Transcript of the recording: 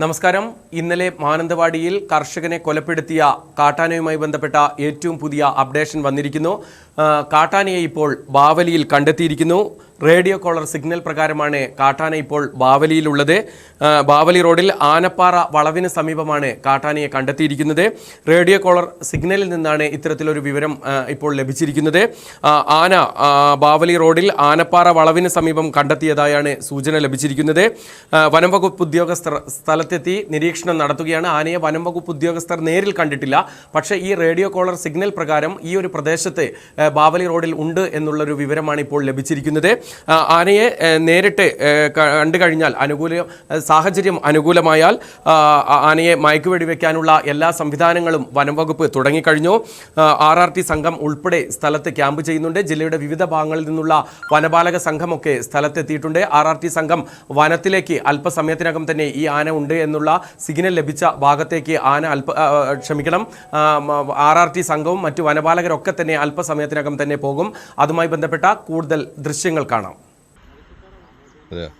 നമസ്കാരം. ഇന്നലെ മാനന്തവാടിയിൽ കർഷകനെ കൊലപ്പെടുത്തിയ കാട്ടാനയുമായി ബന്ധപ്പെട്ട ഏറ്റവും പുതിയ അപ്ഡേഷൻ വന്നിരിക്കുന്നു. കാട്ടാനയെ ഇപ്പോൾ ബാവലിയിൽ കണ്ടെത്തിയിരിക്കുന്നു. റേഡിയോ കോളർ സിഗ്നൽ പ്രകാരമാണ് കാട്ടാന ഇപ്പോൾ ബാവലിയിലുള്ളത്. ബാവലി റോഡിൽ ആനപ്പാറ വളവിന് സമീപമാണ് കാട്ടാനയെ കണ്ടെത്തിയിരിക്കുന്നത്. റേഡിയോ കോളർ സിഗ്നലിൽ നിന്നാണ് ഇത്തരത്തിലൊരു വിവരം ഇപ്പോൾ ലഭിച്ചിരിക്കുന്നത്. ആന ബാവലി റോഡിൽ ആനപ്പാറ വളവിന് സമീപം കണ്ടെത്തിയതായാണ് സൂചന ലഭിച്ചിരിക്കുന്നത്. വനം വകുപ്പ് ഉദ്യോഗസ്ഥർ സ്ഥലത്തെത്തി നിരീക്ഷണം നടത്തുകയാണ്. ആനയെ വനം വകുപ്പ് ഉദ്യോഗസ്ഥർ നേരിൽ കണ്ടിട്ടില്ല. പക്ഷേ ഈ റേഡിയോ കോളർ സിഗ്നൽ പ്രകാരം ഈ ഒരു പ്രദേശത്ത് ബാവലി റോഡിൽ ഉണ്ട് എന്നുള്ളൊരു വിവരമാണ് ഇപ്പോൾ ലഭിച്ചിരിക്കുന്നത്. ആനയെ നേരിട്ട് കണ്ടു കഴിഞ്ഞാൽ അനുകൂല സാഹചര്യം അനുകൂലമായാൽ ആനയെ മയക്കുവെടി വെടിവെക്കാനുള്ള എല്ലാ സംവിധാനങ്ങളും വനംവകുപ്പ് തുടങ്ങിക്കഴിഞ്ഞു. ആർ ആർ ടി സംഘം ഉൾപ്പെടെ സ്ഥലത്ത് ക്യാമ്പ് ചെയ്യുന്നുണ്ട്. ജില്ലയുടെ വിവിധ ഭാഗങ്ങളിൽ നിന്നുള്ള വനപാലക സംഘമൊക്കെ സ്ഥലത്തെത്തിയിട്ടുണ്ട്. ആർ ആർ ടി സംഘം വനത്തിലേക്ക് അല്പസമയത്തിനകം തന്നെ ഈ ആന ഉണ്ട് എന്നുള്ള സിഗ്നൽ ലഭിച്ച ഭാഗത്തേക്ക് ആന അല്പ ക്ഷമിക്കണം. ആർ ആർ ടി സംഘവും മറ്റു വനപാലകരൊക്കെ തന്നെ അല്പസമയത്തിനകം തന്നെ പോകും. അതുമായി ബന്ധപ്പെട്ട കൂടുതൽ ദൃശ്യങ്ങൾ കാണാം. അതെയോ?